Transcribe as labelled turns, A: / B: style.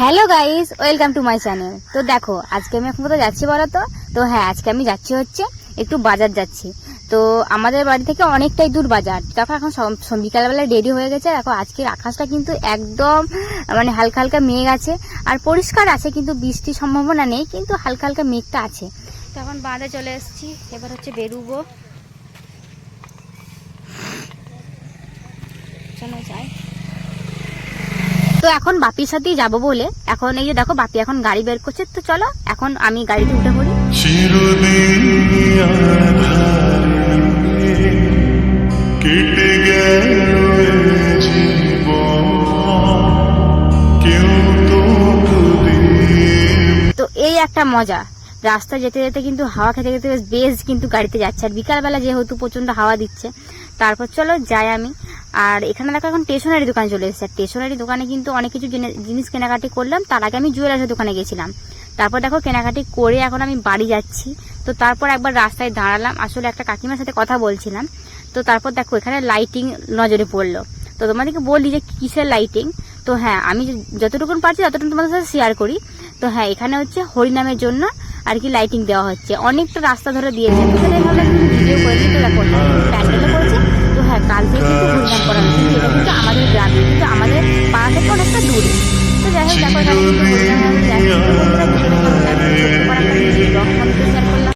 A: Hello guys welcome to my channel তো দেখো, আজকে আমি এখন কোথাও যাচ্ছি বলো তো? তো হ্যাঁ আজকে আমি যাচ্ছি হচ্ছে একটু বাজার যাচ্ছি। তো আমাদের বাড়ি থেকে অনেকটাই দূর বাজার। দেখো, এখন বিকালবেলা রেডি হয়ে গেছে। দেখো, আজকের আকাশটা কিন্তু একদম মানে হালকা হালকা মেঘ আছে। আর পরিষ্কার আছে, কিন্তু বৃষ্টির সম্ভাবনা নেই, কিন্তু হালকা হালকা মেঘটা আছে। তো এখন বাঁধে চলে এসেছি। এবার হচ্ছে বেরুবো। চলো যাই। তো এখন বাপির সাথেই যাব বলে। এখন এই যে দেখো, বাপি এখন গাড়ি বের করছে। তো চলো, এখন আমি গাড়িতে উঠে পড়ি।
B: তো
A: এই একটা মজা। রাস্তা যেতে যেতে কিন্তু হাওয়া খেতে খেতে বেশ কিন্তু গাড়িতে যাচ্ছে। আর বিকালবেলা যেহেতু প্রচণ্ড হাওয়া দিচ্ছে, তারপর চলো যাই আমি। আর এখানে দেখো এখন স্টেশনারি দোকানে চলে এসেছে। স্টেশনারি দোকানে কিন্তু অনেক কিছু জিনিস কেনাকাটি করলাম। তার আগে আমি জুয়েলার্সের দোকানে গেছিলাম। তারপর দেখো কেনাকাটি করে এখন আমি বাড়ি যাচ্ছি। তো তারপর একবার রাস্তায় দাঁড়ালাম। আসলে একটা কাকিমার সাথে কথা বলছিলাম। তো তারপর দেখো এখানে লাইটিং নজরে পড়ল। তো তোমাদেরকে বলি যে কিসের লাইটিং তো হ্যাঁ আমি যতটুকু পারছি ততটুকু তোমাদের সাথে শেয়ার করি। তো হ্যাঁ এখানে হচ্ছে হরিনামের জন্য আর কি লাইটিং দেওয়া হচ্ছে। অনেকটা রাস্তা ধরে দিয়েছে। তো সেটাই ভাবলাম ভিডিও করে তো দেখো কিন্তু করা হয়েছে সেটা কিন্তু আমাদের গ্রামে, কিন্তু আমাদের পাড়া থেকে অনেকটা দূরে। তো যাই হোক, দেখো এখানে কিন্তু